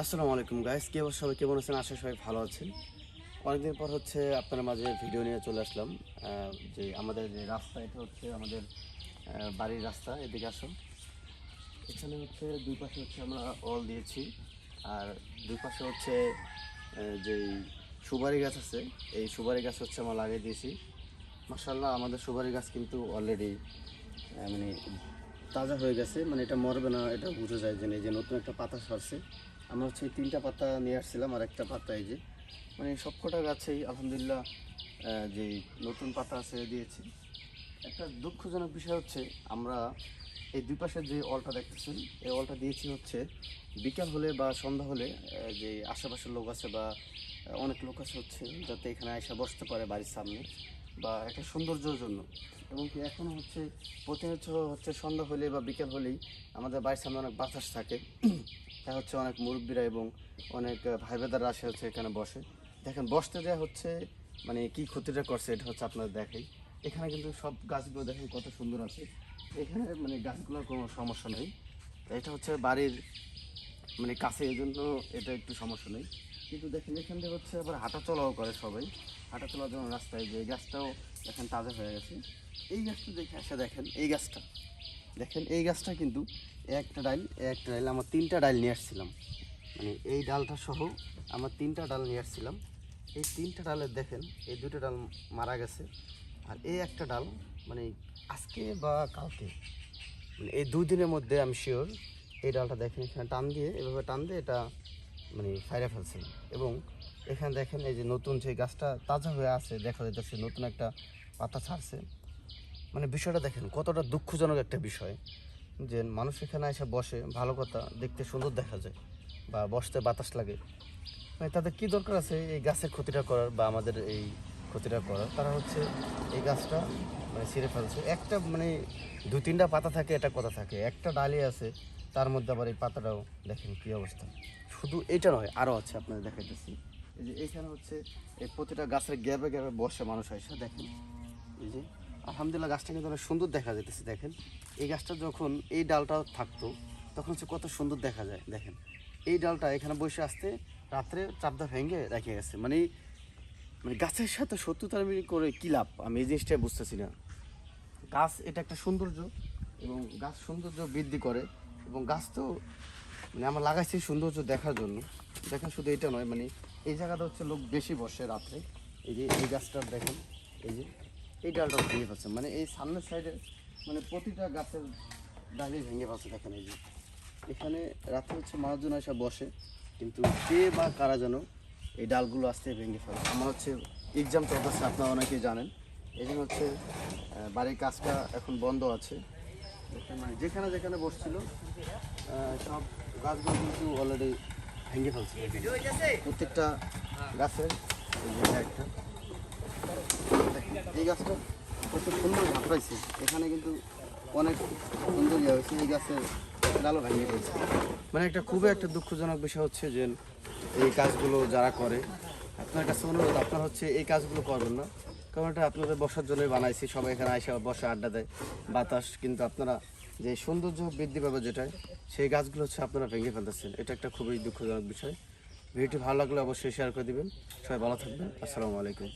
আসসালামু আলাইকুম গাইস কে সবাই কেমন আছেন? আশা সবাই ভালো আছেন। অনেকদিন পর হচ্ছে আপনার মাঝে ভিডিও নিয়ে চলে আসলাম। যে আমাদের যে রাস্তা, এটা হচ্ছে আমাদের বাড়ির রাস্তা, এদিকে আসো এখানে হচ্ছে দুই পাশে হচ্ছে আমরা অল দিয়েছি। আর দুই পাশে হচ্ছে যেই সুপারি গাছ আছে, এই সুপারি গাছ হচ্ছে আমরা লাগিয়ে দিয়েছি। মাসাল্লাহ আমাদের সুপারি গাছ কিন্তু অলরেডি মানে তাজা হয়ে গেছে। মানে এটা মরবে না, এটা বোঝা যায় যে যে নতুন একটা পাতা সরছে আমরা হচ্ছে তিনটা পাতা নিয়ে আসছিলাম, আর একটা পাতা এই যে। মানে সবকটা গাছেই আলহামদুলিল্লাহ যে নতুন পাতা আছে দিয়েছি। একটা দুঃখজনক বিষয় হচ্ছে, আমরা এই দুই পাশের যে অলটা দেখতেছেন, এই অলটা দিয়েছি হচ্ছে বিকাল হলে বা সন্ধ্যা হলে যে আশেপাশের লোক আছে বা অনেক লোক আছে হচ্ছে, যাতে এখানে এসে বসতে পারে বাড়ির সামনে বা একটা সৌন্দর্যের জন্য। এবং কি এখনও হচ্ছে প্রতিনিয়ত হচ্ছে সন্ধ্যা হলে বা বিকেল হলেই আমাদের বাড়ির সামনে অনেক বাতাস থাকে। তা হচ্ছে অনেক মুরব্বীরা এবং অনেক ভাই বেদারা আসে হচ্ছে এখানে বসে। দেখেন, বসতে দেওয়া হচ্ছে মানে কি ক্ষতিটা করছে, এটা হচ্ছে আপনাদের দেখাই। এখানে কিন্তু সব গাছগুলো দেখেন কত সুন্দর আছে। এখানে মানে গাছগুলোর কোনো সমস্যা নেই। এটা হচ্ছে বাড়ির মানে কাছে এই জন্য এটা একটু সমস্যা নেই। কিন্তু দেখেন, এখান থেকে হচ্ছে আবার হাঁটা চলাও করে সবাই। হাঁটা চলার জন্য রাস্তায় যে গাছটাও এখন তাজা হয়ে গেছে। এই গাছটা দেখে আসে দেখেন, এই গাছটা। দেখেন, এই গাছটা কিন্তু একটা ডাইল একটা ডাইল, আমার তিনটা ডাইল নিয়ে আসছিলাম। মানে এই ডালটা সহ আমার তিনটা ডাল নিয়ে আসছিলাম। এই তিনটা ডালের দেখেন, এই দুটো ডাল মারা গেছে। আর এই একটা ডাল মানে আজকে বা কালকে মানে এই দুই দিনের মধ্যে আমি শিওর এই ডালটা দেখেন, এখানে টান দিয়ে, এভাবে টান দিয়ে এটা মানে ফাইরে ফেলছে এবং এখানে দেখেন, এই যে নতুন যে গাছটা তাজা হয়ে আছে, দেখা যাইতেছে নতুন একটা পাতা ছাড়ছে। মানে বিষয়টা দেখেন, কতটা দুঃখজনক একটা বিষয় যে মানুষ এখানে এসে বসে, ভালো কথা, দেখতে সুন্দর দেখা যায় বা বসতে বাতাস লাগে। মানে তাদের কী দরকার আছে এই গাছের ক্ষতিটা করার বা আমাদের এই ক্ষতিটা করার? তারা হচ্ছে এই গাছটা মানে ছিঁড়ে ফেলছে। একটা মানে দু তিনটা পাতা থাকে এটা কথা থাকে। একটা ডালি আছে, তার মধ্যে আবার এই পাতাটাও দেখেন কী অবস্থা। শুধু এটা নয় আরও আছে আপনাদের দেখাইতেছি। এই যে এইখানে হচ্ছে এই প্রতিটা গাছের গ্যাবে গ্যাবে বসে মানুষ এসে দেখেন। এই যে আলহামদুলিল্লাহ গাছটা কিন্তু অনেক সুন্দর দেখা যেতেছে দেখেন। এই গাছটা যখন এই ডালটা থাকতো, তখন হচ্ছে কত সুন্দর দেখা যায়, দেখেন। এই ডালটা এখানে বসে আসতে রাত্রে চাপদা ভেঙে রেখে গেছে। মানে মানে গাছের সাথে শত্রুতার করে কী লাভ? আমি এই জিনিসটাই বুঝতেছি না। গাছ এটা একটা সৌন্দর্য এবং গাছ সৌন্দর্য বৃদ্ধি করে এবং গাছ তো মানে আমরা লাগাইছি সৌন্দর্য দেখার জন্য। দেখেন শুধু এটা নয় মানে এই জায়গাটা হচ্ছে লোক বেশি বসে রাত্রে। এই যে এই গাছটা দেখেন, এই যে এই ডালটা ভেঙে পাচ্ছে মানে এই সামনের সাইডে মানে প্রতিটা গাছের ডালই ভেঙে পাচ্ছে দেখেন এই যে। এখানে রাত্রে হচ্ছে মানুষজন এসে বসে, কিন্তু কে বা কারা যেন এই ডালগুলো আসতে ভেঙে ফেলে। আমার হচ্ছে এক্সাম চলতেছে, আপনারা অনেকেই জানেন। এই জন্য হচ্ছে বাড়ির কাজটা এখন বন্ধ আছে। মানে যেখানে যেখানে বসছিল সব গাছগুলো কিন্তু অলরেডি ভেঙে ফেলছে। প্রত্যেকটা গাছের একটা। এই গাছটা কত সুন্দর ঝাপড়াইছে এখানে কিন্তু অনেক সুন্দর ইয়ে হয়েছে, এই গাছের ডালও ভেঙে ফেলছে মানে একটা খুবই একটা দুঃখজনক বিষয় হচ্ছে যে এই কাজগুলো যারা করে, আপনার কাছে অনুরোধ, আপনার হচ্ছে এই কাজগুলো করবেন না। কারণ এটা আপনাদের বসার জন্যই বানাইছি, সবাই এখানে আইসা বসে আড্ডা দেয়, বাতাস, কিন্তু আপনারা যে সৌন্দর্য বৃদ্ধি পাবে যেটায় সেই গাছগুলো হচ্ছে আপনারা ভেঙে ফেলতেছেন। এটা একটা খুবই দুঃখজনক বিষয়। ভিডিওটি ভালো লাগলে অবশ্যই শেয়ার করে দিবেন। সবাই ভালো থাকবেন। আসসালামু আলাইকুম।